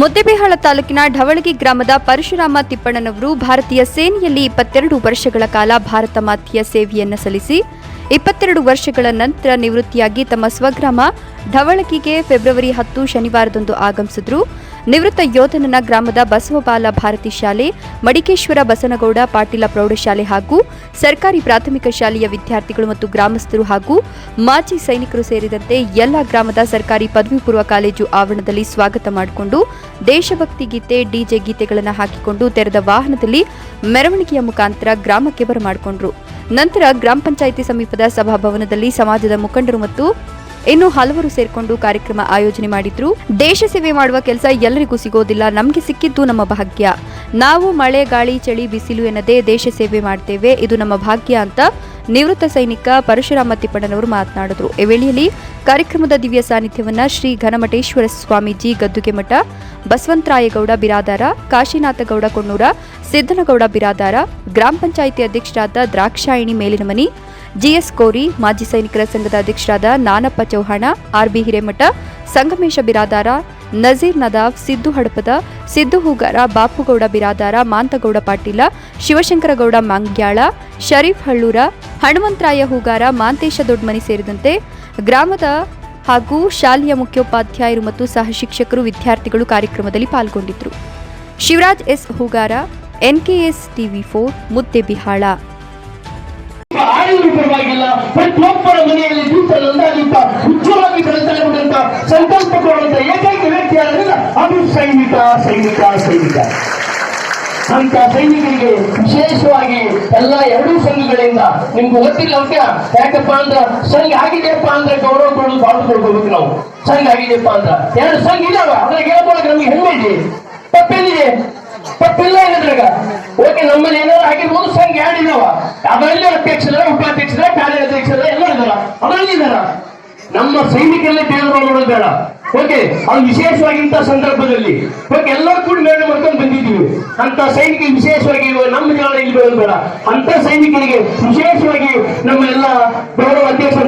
ಮುದ್ದೇಬಿಹಾಳ ತಾಲೂಕಿನ ಢವಳಗಿ ಗ್ರಾಮದ ಪರಶುರಾಮ ತಿಪ್ಪಣ್ಣನವರು ಭಾರತೀಯ ಸೇನೆಯಲ್ಲಿ ಇಪ್ಪತ್ತೆರಡು ವರ್ಷಗಳ ಕಾಲ ಭಾರತ ಮಾತೆಯ ಸೇವೆಯನ್ನು ಸಲ್ಲಿಸಿ, ಇಪ್ಪತ್ತೆರಡು ವರ್ಷಗಳ ನಂತರ ನಿವೃತ್ತಿಯಾಗಿ ತಮ್ಮ ಸ್ವಗ್ರಾಮ ಢವಳಗಿಗೆ ಫೆಬ್ರವರಿ ಹತ್ತು ಶನಿವಾರದಂದು ಆಗಮಿಸಿದ್ರು. ನಿವೃತ್ತ ಯೋಧನನ ಗ್ರಾಮದ ಬಸವಬಾಲ ಭಾರತಿ ಶಾಲೆ, ಮಡಿಕೇಶ್ವರ ಬಸನಗೌಡ ಪಾಟೀಲ ಪ್ರೌಢಶಾಲೆ ಹಾಗೂ ಸರ್ಕಾರಿ ಪ್ರಾಥಮಿಕ ಶಾಲೆಯ ವಿದ್ಯಾರ್ಥಿಗಳು ಮತ್ತು ಗ್ರಾಮಸ್ಥರು ಹಾಗೂ ಮಾಜಿ ಸೈನಿಕರು ಸೇರಿದಂತೆ ಎಲ್ಲ ಗ್ರಾಮದ ಸರ್ಕಾರಿ ಪದವಿ ಪೂರ್ವ ಕಾಲೇಜು ಆವರಣದಲ್ಲಿ ಸ್ವಾಗತ ಮಾಡಿಕೊಂಡು ದೇಶಭಕ್ತಿ ಗೀತೆ ಡಿಜೆ ಗೀತೆಗಳನ್ನು ಹಾಕಿಕೊಂಡು ತೆರೆದ ವಾಹನದಲ್ಲಿ ಮೆರವಣಿಗೆಯ ಮುಖಾಂತರ ಗ್ರಾಮಕ್ಕೆ ಬರಮಾಡಿಕೊಂಡರು. ನಂತರ ಗ್ರಾಮ ಪಂಚಾಯಿತಿ ಸಮೀಪದ ಸಭಾಭವನದಲ್ಲಿ ಸಮಾಜದ ಮುಖಂಡರು ಮತ್ತು ಇನ್ನು ಹಲವರು ಸೇರ್ಕೊಂಡು ಕಾರ್ಯಕ್ರಮ ಆಯೋಜನೆ ಮಾಡಿದ್ರು. ದೇಶ ಸೇವೆ ಮಾಡುವ ಕೆಲಸ ಎಲ್ಲರಿಗೂ ಸಿಗೋದಿಲ್ಲ. ನಮಗೆ ಸಿಕ್ಕಿದ್ದು ನಮ್ಮ ಭಾಗ್ಯ. ನಾವು ಮಳೆ, ಗಾಳಿ, ಚಳಿ, ಬಿಸಿಲು ಎನ್ನದೇ ದೇಶ ಸೇವೆ ಮಾಡ್ತೇವೆ. ಇದು ನಮ್ಮ ಭಾಗ್ಯ ಅಂತ ನಿವೃತ್ತ ಸೈನಿಕ ಪರಶುರಾಮ ತಿಪ್ಪಣ್ಣನವರು ಮಾತನಾಡಿದ್ರು. ಈ ವೇಳೆಯಲ್ಲಿ ಕಾರ್ಯಕ್ರಮದ ದಿವ್ಯ ಸಾನ್ನಿಧ್ಯವನ್ನ ಶ್ರೀ ಘನಮಠೇಶ್ವರ ಸ್ವಾಮೀಜಿ ಗದ್ದುಗೆ ಮಠ ಬಸವಂತರಾಯಗೌಡ ಬಿರಾದಾರ, ಕಾಶಿನಾಥಗೌಡ ಕೊಣ್ಣೂರ ಸಿದ್ದನಗೌಡ ಬಿರಾದಾರ, ಗ್ರಾಮ ಪಂಚಾಯಿತಿ ಅಧ್ಯಕ್ಷರಾದ ದ್ರಾಕ್ಷಾಯಿಣಿ ಮೇಲಿನಮನಿ ಜಿಎಸ್ ಕೋರಿ ಮಾಜಿ ಸೈನಿಕರ ಸಂಘದ ಅಧ್ಯಕ್ಷರಾದ ನಾನಪ್ಪ ಚೌಹಾಣ, ಆರ್ಬಿ ಹಿರೇಮಠ, ಸಂಗಮೇಶ ಬಿರಾದಾರ, ನಜೀರ್ ನದಾಫ್, ಸಿದ್ದು ಹಡಪದ, ಸಿದ್ದು ಹೂಗಾರ, ಬಾಪುಗೌಡ ಬಿರಾದಾರ, ಮಾಂತಗೌಡ ಪಾಟೀಲ, ಶಿವಶಂಕರಗೌಡ ಮಂಗ್ಯಾಳ, ಶರೀಫ್ ಹಳ್ಳೂರ, ಹನುಮಂತರಾಯ ಹೂಗಾರ, ಮಾಂತೇಶ ದೊಡ್ಮನಿ ಸೇರಿದಂತೆ ಗ್ರಾಮದ ಹಾಗೂ ಶಾಲೆಯ ಮುಖ್ಯೋಪಾಧ್ಯಾಯರು ಮತ್ತು ಸಹ ಶಿಕ್ಷಕರು ವಿದ್ಯಾರ್ಥಿಗಳು ಕಾರ್ಯಕ್ರಮದಲ್ಲಿ ಪಾಲ್ಗೊಂಡಿದ್ದರು. Shivraj S Hugar, N K S TV four Muddebihal ಪರವಾಗಿಲ್ಲ. ಪ್ರತಿಯೊಬ್ಬರ ಮನೆಯಲ್ಲಿ ದೀಪ ಒಂದಾಗಿಂತ ಉಜ್ವಲವಾಗಿ ಬೆಳೆಸ್ತಾನೆ ಬಿಟ್ಟಂತ ಸಂಕಲ್ಪ ಕೊಡುವಂತ ಏಕೈಕ ವ್ಯಕ್ತಿ ಆದ್ರಿಂದ ಅದು ಸೈನಿಕ ಸೈನಿಕ ಸೈನಿಕ. ಅಂತ ಸೈನಿಕರಿಗೆ ವಿಶೇಷವಾಗಿ ಎಲ್ಲ ಎರಡೂ ಸಂಘಗಳಿಂದ ನಿಮ್ಗೆ ಗೊತ್ತಿಲ್ಲ ಅವಕ್ಕೆ ಯಾಕಪ್ಪ ಅಂದ್ರ ಸಂಘ ಆಗಿದೆಯಪ್ಪ ಅಂದ್ರೆ ಗೌರವ ಕೊಡೋದು ಬಾಳು ಕೊಡ್ಕೋಬೇಕು ನಾವು. ಸಂಘ ಆಗಿದೆಯಪ್ಪ ಅಂತ ಎರಡು ಸಂಘ ಇದಾವ. ಅದ್ರಾಗ ಹೇಳ್ಕೊಳಕ್ ನಮ್ಗೆ ಹೆಮ್ಮೆ ಇದೆ. ತಪ್ಪೇನಿದೆ? ತಪ್ಪಿಲ್ಲ ಏನಿದ್ರಾಗ ಓಕೆ, ನಮ್ಮಲ್ಲಿ ಏನಾದ್ರು ಸಂಘ ಎರಡು ಇದಾವ ಅದರಲ್ಲಿ ಅಧ್ಯಕ್ಷರ, ಉಪಾಧ್ಯಕ್ಷರ, ಕಾರ್ಯಾಧ್ಯಕ್ಷರ ಎಲ್ಲ ಇದಾರ. ಅದರಲ್ಲಿ ಇದಾರ. ನಮ್ಮ ಸೈನಿಕರಲ್ಲೇ ಭೇದ ಮಾಡೋದು ಬೇಡ. ಓಕೆ ಅದು ವಿಶೇಷವಾಗಿಂತ ಸಂದರ್ಭದಲ್ಲಿ. ಓಕೆ ಎಲ್ಲರೂ ಕೂಡ ಮೇಲೆ ಮಾಡ್ಕೊಂಡು ಬಂದಿದ್ದೀವಿ. ಅಂತ ಸೈನಿಕ ವಿಶೇಷವಾಗಿ ಇವಾಗ ನಮ್ಮ ಜನ ಇಲ್ಲಿ ಬೇಡ. ಅಂತ ಸೈನಿಕರಿಗೆ ವಿಶೇಷವಾಗಿ ನಮ್ಮ ಎಲ್ಲ ಗೌರವ ಅಧ್ಯಕ್ಷ